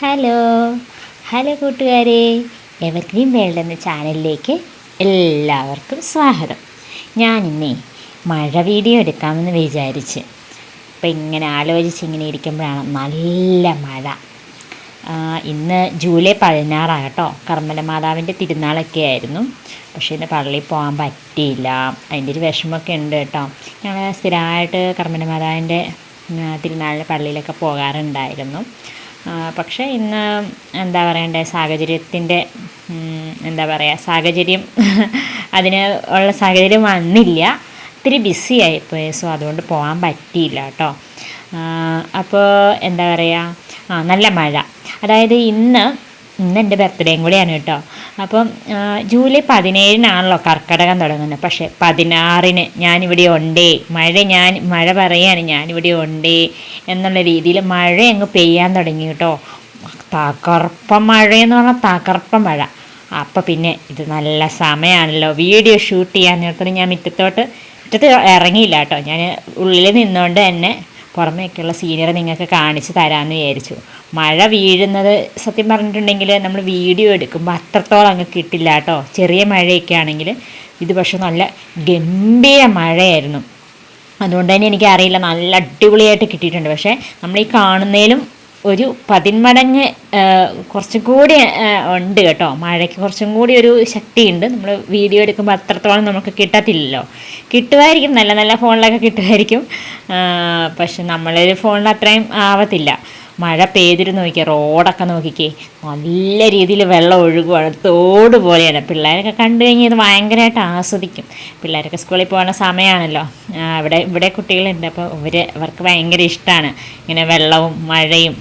Hello. Hello കൂട്ടുകാരെ. Evergreen world എന്ന ചാനലിലേക്ക് എല്ലാവർക്കും സ്വാഗതം. ഞാനിന്നേ മഴ വീഡിയോ എടുക്കാമെന്ന് വിചാരിച്ച്. ഇപ്പം ഇങ്ങനെ ആലോചിച്ച് ഇങ്ങനെ ഇരിക്കുമ്പോഴാണ് നല്ല മഴ. ഇന്ന് ജൂലൈ പതിനാറാണ് കേട്ടോ. കർമ്മല മാതാവിന്റെ തിരുനാളൊക്കെ ആയിരുന്നു. പക്ഷേ ഇന്ന് പള്ളിയിൽ പോകാൻ പറ്റിയില്ല. അതിന്റെ ഒരു വിഷമമൊക്കെ ഉണ്ട് കേട്ടോ. ഞങ്ങൾ സ്ഥിരമായിട്ട് കർമ്മല മാതാവിന്റെ തിരുനാളിന്റെ പള്ളിയിലൊക്കെ പോകാറുണ്ടായിരുന്നു. പക്ഷേ ഇന്ന് എന്താ പറയണ്ടേ സാഹചര്യത്തിന്റെ എന്താ പറയുക സാഹചര്യം അതിന് ഉള്ള സാഹചര്യം വന്നില്ല. ഇത്തിരി ബിസി ആയിപ്പോയി സോ അതുകൊണ്ട് പോകാൻ പറ്റിയില്ല കേട്ടോ. അപ്പോൾ എന്താ പറയുക ആ നല്ല മഴ. അതായത് ഇന്ന് ഇന്ന് എന്റെ ബർത്ത്ഡേയും കൂടിയാണ് കേട്ടോ. അപ്പം ജൂലൈ പതിനേഴിനാണല്ലോ കർക്കിടകം തുടങ്ങുന്നത്. പക്ഷേ പതിനാറിന് ഞാനിവിടെ ഉണ്ടേ. മഴ ഞാൻ മഴ പറയാണ് ഞാനിവിടെ ഉണ്ടേ എന്നുള്ള രീതിയിൽ മഴ അങ്ങ് പെയ്യാൻ തുടങ്ങി കേട്ടോ. തകർപ്പ മഴയെന്ന് പറഞ്ഞാൽ തകർപ്പ മഴ. അപ്പം പിന്നെ ഇത് നല്ല സമയമാണല്ലോ വീഡിയോ ഷൂട്ട് ചെയ്യാൻ നേരത്തിന് ഞാൻ മുറ്റത്തോട്ട് മുറ്റത്ത് ഇറങ്ങിയില്ല കേട്ടോ. ഞാൻ ഉള്ളിൽ നിന്നുകൊണ്ട് തന്നെ പുറമേക്കുള്ള സീനിയർ നിങ്ങൾക്ക് കാണിച്ച് തരാമെന്ന് വിചാരിച്ചു. മഴ വീഴുന്നത് സത്യം പറഞ്ഞിട്ടുണ്ടെങ്കിൽ നമ്മൾ വീഡിയോ എടുക്കുമ്പോൾ അത്രത്തോളം അങ്ങ് കിട്ടില്ല കേട്ടോ. ചെറിയ മഴയൊക്കെ ആണെങ്കിൽ ഇത് പക്ഷെ നല്ല ഗംഭീര മഴയായിരുന്നു. അതുകൊണ്ട് തന്നെ എനിക്കറിയില്ല നല്ല അടിപൊളിയായിട്ട് കിട്ടിയിട്ടുണ്ട്. പക്ഷേ നമ്മൾ ഈ കാണുന്നതിലും ഒരു പതിന്മടങ്ങ് കുറച്ചും കൂടി ഉണ്ട് കേട്ടോ. മഴയ്ക്ക് കുറച്ചും കൂടി ഒരു ശക്തിയുണ്ട്. നമ്മൾ വീഡിയോ എടുക്കുമ്പോൾ അത്രത്തോളം നമുക്ക് കിട്ടത്തില്ലല്ലോ. കിട്ടുമായിരിക്കും നല്ല നല്ല ഫോണിലൊക്കെ കിട്ടുമായിരിക്കും പക്ഷെ നമ്മളൊരു ഫോണിൽ അത്രയും ആവത്തില്ല. മഴ പെയ്തിരുന്ന് നോക്കിയ റോഡൊക്കെ നോക്കിക്കേ. നല്ല രീതിയിൽ വെള്ളം ഒഴുകുവാണ് തോട് പോലെയാണ്. പിള്ളേരൊക്കെ കണ്ടു കഴിഞ്ഞാൽ ഇത് ഭയങ്കരമായിട്ട് ആസ്വദിക്കും. പിള്ളേരൊക്കെ സ്കൂളിൽ പോകുന്ന സമയമാണല്ലോ ഇവിടെ ഇവിടെ കുട്ടികളുണ്ട്. അപ്പോൾ ഇവർ അവർക്ക് ഭയങ്കര ഇഷ്ടമാണ് ഇങ്ങനെ വെള്ളവും മഴയും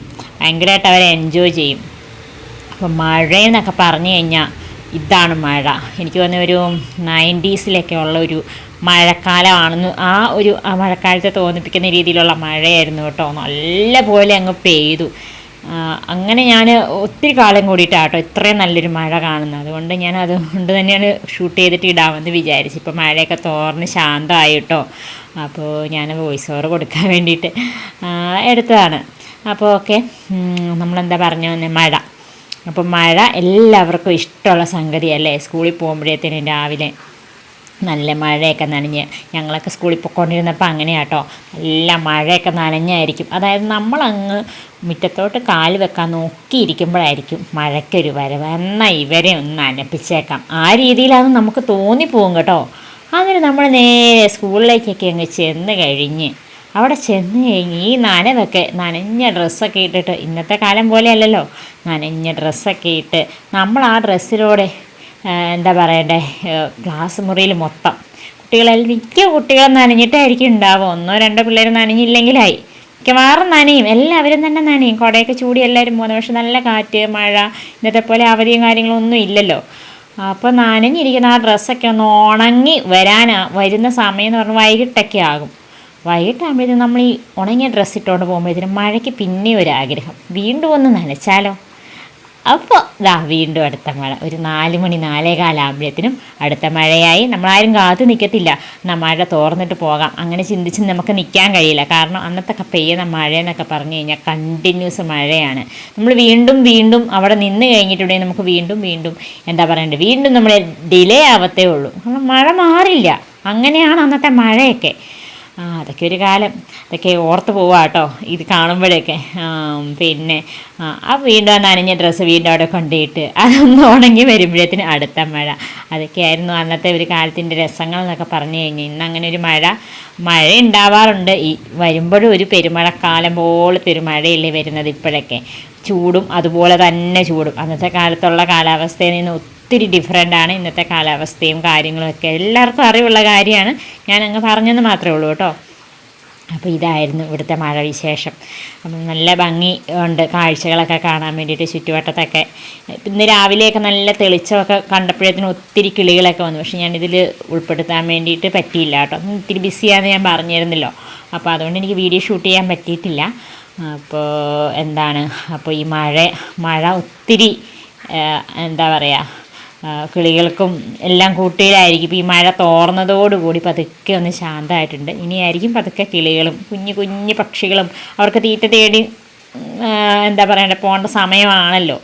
ഭയങ്കരമായിട്ട് അവർ എൻജോയ് ചെയ്യും. അപ്പോൾ മഴയെന്നൊക്കെ പറഞ്ഞു കഴിഞ്ഞാൽ ഇതാണ് മഴ. എനിക്ക് തോന്നുന്ന ഒരു നയന്റീസിലൊക്കെ ഉള്ള ഒരു മഴക്കാലമാണെന്ന് ആ ഒരു ആ മഴക്കാലത്തെ തോന്നിപ്പിക്കുന്ന രീതിയിലുള്ള മഴയായിരുന്നു കേട്ടോ. നല്ല പോലെ അങ്ങ് പെയ്തു. അങ്ങനെ ഞാൻ ഒത്തിരി കാലം കൂടിയിട്ടാണ് കേട്ടോ ഇത്രയും നല്ലൊരു മഴ കാണുന്നത്. അതുകൊണ്ട് ഞാൻ അതുകൊണ്ട് തന്നെയാണ് ഷൂട്ട് ചെയ്തിട്ട് ഇടാമെന്ന് വിചാരിച്ചു. ഇപ്പോൾ മഴയൊക്കെ തോർന്ന് ശാന്തമായി കേട്ടോ അപ്പോൾ ഞാൻ വോയിസ് ഓവർ കൊടുക്കാൻ വേണ്ടിയിട്ട് എടുത്തതാണ്. അപ്പോൾ ഓക്കെ. നമ്മളെന്താ പറഞ്ഞു തന്നെ മഴ. അപ്പം മഴ എല്ലാവർക്കും ഇഷ്ടമുള്ള സംഗതിയല്ലേ? സ്കൂളിൽ പോകുമ്പോഴത്തേനും രാവിലെ നല്ല മഴയൊക്കെ നനഞ്ഞ് ഞങ്ങളൊക്കെ സ്കൂളിൽ പോയിക്കൊണ്ടിരുന്നപ്പോൾ അങ്ങനെയാട്ടോ. നല്ല മഴയൊക്കെ നനഞ്ഞായിരിക്കും. അതായത് നമ്മളങ്ങ് മുറ്റത്തോട്ട് കാൽ വെക്കാൻ നോക്കിയിരിക്കുമ്പോഴായിരിക്കും മഴയ്ക്കൊരു വരവ്. എന്നാൽ ഇവരെ ഒന്ന് നനപ്പിച്ചേക്കാം ആ രീതിയിലാണ് നമുക്ക് തോന്നിപ്പോവും കേട്ടോ. അങ്ങനെ നമ്മൾ നേരെ സ്കൂളിലേക്കൊക്കെ അങ്ങ് ചെന്ന് കഴിഞ്ഞ് അവിടെ ചെന്ന് കഴിഞ്ഞ് ഈ നനവൊക്കെ നനഞ്ഞ ഡ്രസ്സൊക്കെ ഇട്ടിട്ട് ഇന്നത്തെ കാലം പോലെയല്ലല്ലോ. നനഞ്ഞ ഡ്രസ്സൊക്കെ ഇട്ട് നമ്മൾ ആ ഡ്രസ്സിലൂടെ എന്താ പറയണ്ടേ ക്ലാസ് മുറിയിൽ മൊത്തം. കുട്ടികളെല്ലാം മിക്ക കുട്ടികളും നനഞ്ഞിട്ടായിരിക്കും ഉണ്ടാവുക. ഒന്നോ രണ്ടോ പിള്ളേർ നനഞ്ഞില്ലെങ്കിലായി. മിക്കവാറും നനയും. എല്ലാവരും തന്നെ നനയും. കുടയൊക്കെ ചൂടി എല്ലാവരും പോകുന്നത്. പക്ഷെ നല്ല കാറ്റ് മഴ ഇന്നത്തെ പോലെ അവധിയും കാര്യങ്ങളൊന്നും ഇല്ലല്ലോ. അപ്പോൾ നനഞ്ഞിരിക്കുന്ന ആ ഡ്രസ്സൊക്കെ ഒന്ന് ഉണങ്ങി വരാനാ വരുന്ന സമയം എന്ന് പറഞ്ഞാൽ വൈകിട്ടൊക്കെ ആകും. വൈകിട്ടാകുമ്പോഴത്തേക്കും നമ്മൾ ഈ ഉണങ്ങിയ ഡ്രസ്സ് ഇട്ടുകൊണ്ട് പോകുമ്പോഴത്തേനും മഴയ്ക്ക് പിന്നെ ഒരു ആഗ്രഹം. വീണ്ടും ഒന്ന് നനച്ചാലോ? അപ്പോൾ ദാ വീണ്ടും അടുത്ത മഴ. ഒരു നാല് മണി നാലേ കാലാകുമ്പോഴത്തേനും അടുത്ത മഴയായി. നമ്മളാരും കാത്തു നിൽക്കത്തില്ല എന്നാൽ മഴ തോർന്നിട്ട് പോകാം. അങ്ങനെ ചിന്തിച്ച് നമുക്ക് നിൽക്കാൻ കഴിയില്ല. കാരണം അന്നത്തെ പെയ്യുന്ന മഴ എന്നൊക്കെ പറഞ്ഞു കഴിഞ്ഞാൽ കണ്ടിന്യൂസ് മഴയാണ്. നമ്മൾ വീണ്ടും വീണ്ടും അവിടെ നിന്ന് കഴിഞ്ഞിട്ടുണ്ടെങ്കിൽ നമുക്ക് വീണ്ടും വീണ്ടും എന്താ പറയണ്ടേ വീണ്ടും നമ്മൾ ഡിലേ ആവത്തേ ഉള്ളൂ. കാരണം മഴ മാറില്ല. അങ്ങനെയാണ് അന്നത്തെ മഴയൊക്കെ. ആ അതൊക്കെ ഒരു കാലം. അതൊക്കെ ഓർത്ത് പോവാ കേട്ടോ ഇത് കാണുമ്പോഴൊക്കെ. പിന്നെ ആ വീണ്ടും നനഞ്ഞ ഡ്രസ്സ് വീണ്ടും അവിടെ കൊണ്ടുപോയിട്ട് അതൊന്ന് ഉണങ്ങി വരുമ്പോഴത്തിന് അടുത്ത മഴ. അതൊക്കെയായിരുന്നു അന്നത്തെ ഒരു കാലത്തിന്റെ രസങ്ങൾ എന്നൊക്കെ പറഞ്ഞു കഴിഞ്ഞാൽ ഇന്ന് അങ്ങനെ ഒരു മഴ മഴ ഉണ്ടാവാറുണ്ട്. ഈ വരുമ്പോഴും ഒരു പെരുമഴക്കാലം പോലത്തെ ഒരു മഴയല്ലേ വരുന്നത് ഇപ്പോഴൊക്കെ. ചൂടും അതുപോലെ തന്നെ ചൂടും. അന്നത്തെ കാലത്തുള്ള കാലാവസ്ഥയിൽ നിന്ന് ഒത്തിരി ഡിഫറെന്റ് ആണ് ഇന്നത്തെ കാലാവസ്ഥയും കാര്യങ്ങളൊക്കെ എല്ലാവർക്കും അറിവുള്ള കാര്യമാണ്. ഞാൻ അങ്ങ് പറഞ്ഞെന്ന് മാത്രമേ ഉള്ളൂ കേട്ടോ. അപ്പോൾ ഇതായിരുന്നു ഇവിടുത്തെ മഴ വിശേഷം അപ്പം നല്ല ഭംഗി ഉണ്ട് കാഴ്ചകളൊക്കെ കാണാൻ വേണ്ടിയിട്ട് ചുറ്റുവട്ടത്തൊക്കെ. ഇന്ന് രാവിലെയൊക്കെ നല്ല തെളിച്ചമൊക്കെ കണ്ടപ്പോഴത്തേനും ഒത്തിരി കിളികളൊക്കെ വന്നു. പക്ഷേ ഞാനിതിൽ ഉൾപ്പെടുത്താൻ വേണ്ടിയിട്ട് പറ്റിയില്ല കേട്ടോ. ഇത്തിരി ബിസിയാണെന്ന് ഞാൻ പറഞ്ഞിരുന്നല്ലോ. അപ്പോൾ അതുകൊണ്ട് എനിക്ക് വീഡിയോ ഷൂട്ട് ചെയ്യാൻ പറ്റിയിട്ടില്ല. അപ്പോൾ എന്താണ്? അപ്പോൾ ഈ മഴ മഴ ഒത്തിരി എന്താ പറയുക കിളികൾക്കും എല്ലാം കൂട്ടിയിലായിരിക്കും ഇപ്പോൾ ഈ മഴ തോർന്നതോടുകൂടി പതുക്കെ ഒന്ന് ശാന്തമായിട്ടുണ്ട്. ഇനിയായിരിക്കും പതുക്കെ കിളികളും കുഞ്ഞു കുഞ്ഞു പക്ഷികളും. അവർക്ക് തീറ്റ തേടി എന്താ പറയണ്ടേ പോകേണ്ട സമയമാണല്ലോ.